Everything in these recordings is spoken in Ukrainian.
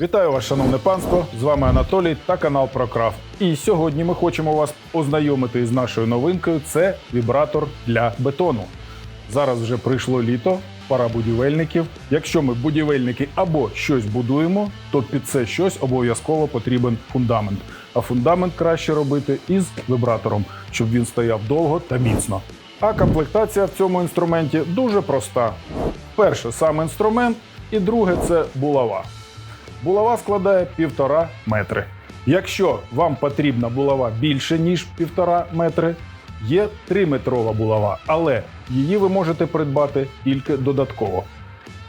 Вітаю вас, шановне панство! З вами Анатолій та канал Прокрафт. І сьогодні ми хочемо вас ознайомити із нашою новинкою. Це вібратор для бетону. Зараз вже прийшло літо, пора будівельників. Якщо ми будівельники або щось будуємо, то під це щось обов'язково потрібен фундамент. А фундамент краще робити із вібратором, щоб він стояв довго та міцно. А комплектація в цьому інструменті дуже проста. Перше сам інструмент, і друге це булава. Булава складає півтора метри. Якщо вам потрібна булава більше ніж півтора метри, є 3-метрова булава, але її ви можете придбати тільки додатково.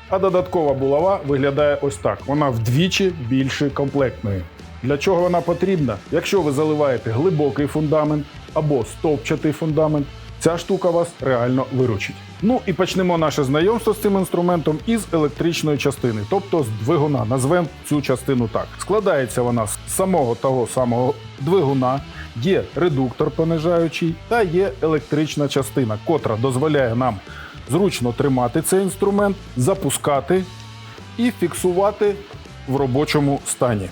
А додаткова булава виглядає ось так: вона вдвічі більше комплектної. Для чого вона потрібна? Якщо ви заливаєте глибокий фундамент або стовпчатий фундамент, ця штука вас реально виручить. Ну і почнемо наше знайомство з цим інструментом із електричної частини, тобто з двигуна. Назвемо цю частину так. Складається вона з самого того самого двигуна, є редуктор понижаючий та є електрична частина, котра дозволяє нам зручно тримати цей інструмент, запускати і фіксувати в робочому стані.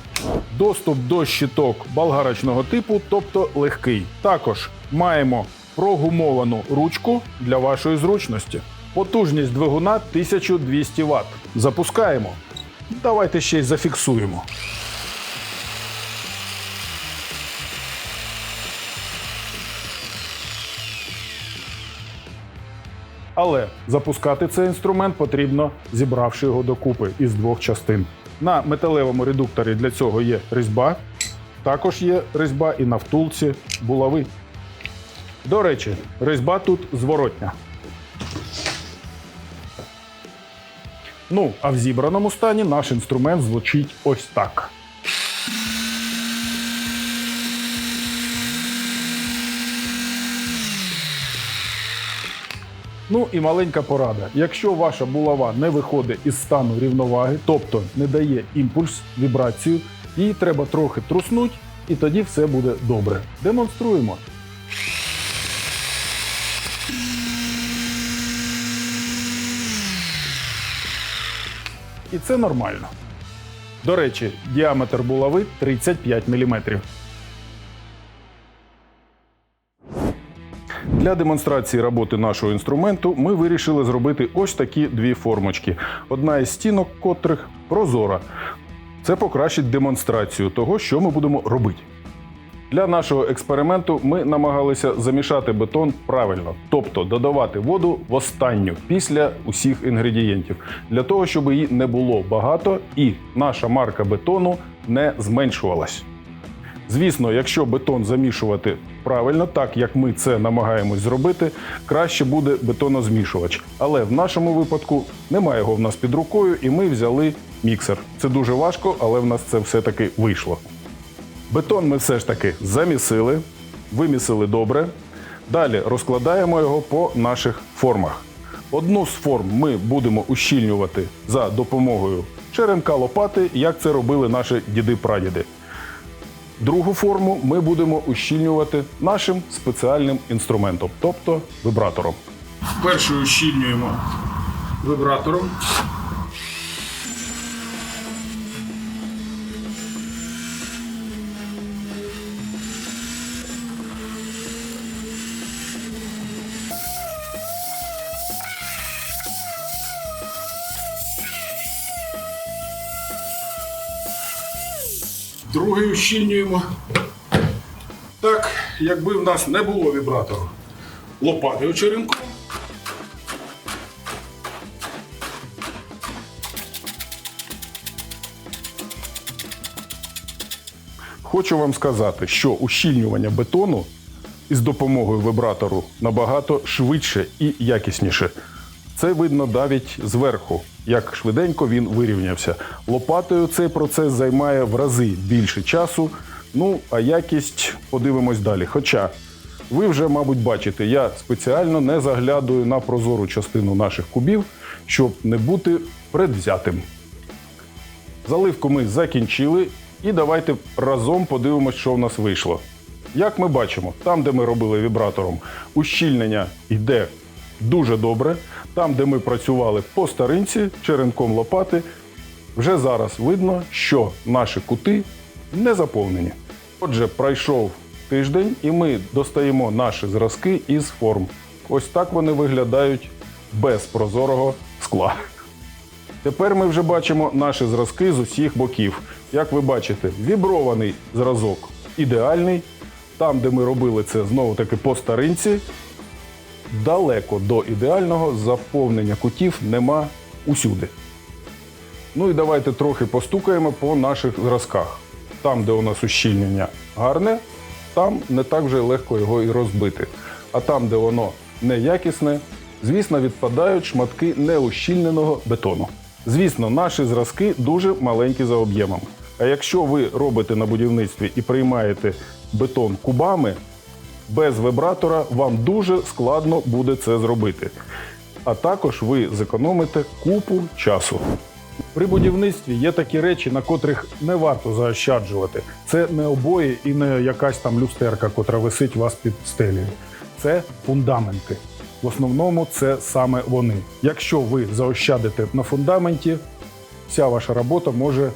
Доступ до щиток болгарочного типу, тобто легкий. Також маємо прогумовану ручку для вашої зручності. Потужність двигуна 1200 Вт. Запускаємо. Давайте ще й зафіксуємо. Але запускати цей інструмент потрібно, зібравши його докупи із двох частин. На металевому редукторі для цього є різьба, також є різьба і на втулці булави. До речі, різьба тут зворотня. Ну, а в зібраному стані наш інструмент звучить ось так. Ну і маленька порада. Якщо ваша булава не виходить із стану рівноваги, тобто не дає імпульс, вібрацію, її треба трохи труснути, і тоді все буде добре. Демонструємо. І це нормально. До речі, діаметр булави 35 мм. Для демонстрації роботи нашого інструменту ми вирішили зробити ось такі дві формочки. Одна із стінок котрих прозора. Це покращить демонстрацію того, що ми будемо робити. Для нашого експерименту ми намагалися замішати бетон правильно, тобто додавати воду в останню після усіх інгредієнтів, для того, щоб її не було багато і наша марка бетону не зменшувалась. Звісно, якщо бетон замішувати правильно, так як ми це намагаємось зробити, краще буде бетонозмішувач. Але в нашому випадку немає його в нас під рукою, і ми взяли міксер. Це дуже важко, але в нас це все-таки вийшло. Бетон ми все ж таки замісили, вимісили добре. Далі розкладаємо його по наших формах. Одну з форм ми будемо ущільнювати за допомогою черенка лопати, як це робили наші діди-прадіди. Другу форму ми будемо ущільнювати нашим спеціальним інструментом, тобто вібратором. Першу ущільнюємо вібратором. Другий ущільнюємо. Так, якби в нас не було вібратору. Лопатою черенку. Хочу вам сказати, що ущільнювання бетону із допомогою вібратору набагато швидше і якісніше. Це видно навіть зверху, як швиденько він вирівнявся. Лопатою цей процес займає в рази більше часу. Ну, а якість подивимось далі. Хоча ви вже, мабуть, бачите, я спеціально не заглядую на прозору частину наших кубів, щоб не бути предвзятим. Заливку ми закінчили, і давайте разом подивимось, що в нас вийшло. Як ми бачимо, там, де ми робили вібратором, ущільнення йде дуже добре. Там, де ми працювали по старинці, черенком лопати, Вже зараз видно, що наші кути не заповнені. Отже, пройшов тиждень, і ми достаємо наші зразки із форм. Ось так вони виглядають без прозорого скла. Тепер ми вже бачимо наші зразки з усіх боків. Як ви бачите, вібрований зразок ідеальний. Там, де ми робили це знову таки по старинці, далеко до ідеального заповнення кутів нема усюди. Ну і давайте трохи постукаємо по наших зразках. Там, де у нас ущільнення гарне, там не так вже легко його і розбити. А там, де воно неякісне, звісно, відпадають шматки неущільненого бетону. Звісно, наші зразки дуже маленькі за об'ємом. А якщо ви робите на будівництві і приймаєте бетон кубами, без вибратора вам дуже складно буде це зробити. А також ви зекономите купу часу. При будівництві є такі речі, на котрих не варто заощаджувати. Це не обої і не якась там люстерка, котра висить вас під стелею. Це фундаменти. В основному це саме вони. Якщо ви заощадите на фундаменті, вся ваша робота може,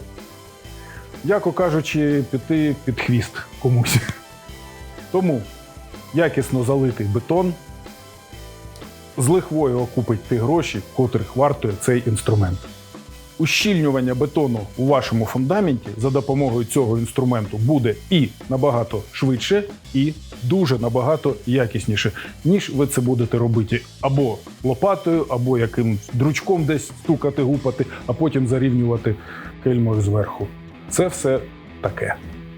яко кажучи, піти під хвіст комусь. Тому якісно залитий бетон з лихвою окупить ті гроші, котрих вартує цей інструмент. Ущільнювання бетону у вашому фундаменті за допомогою цього інструменту буде і набагато швидше, і дуже набагато якісніше, ніж ви це будете робити або лопатою, або якимсь дручком десь стукати, гупати, а потім зарівнювати кельмою зверху. Це все таке.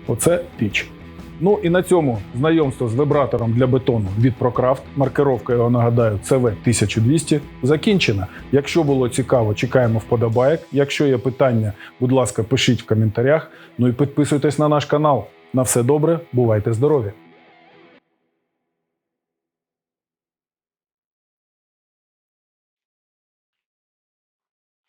Оце піч. Ну і на цьому знайомство з вибратором для бетону від ProCraft, маркировка його нагадаю, CV 1200, закінчена. Якщо було цікаво, чекаємо вподобайок. Якщо є питання, будь ласка, пишіть в коментарях. Ну і підписуйтесь на наш канал. На все добре, бувайте здорові!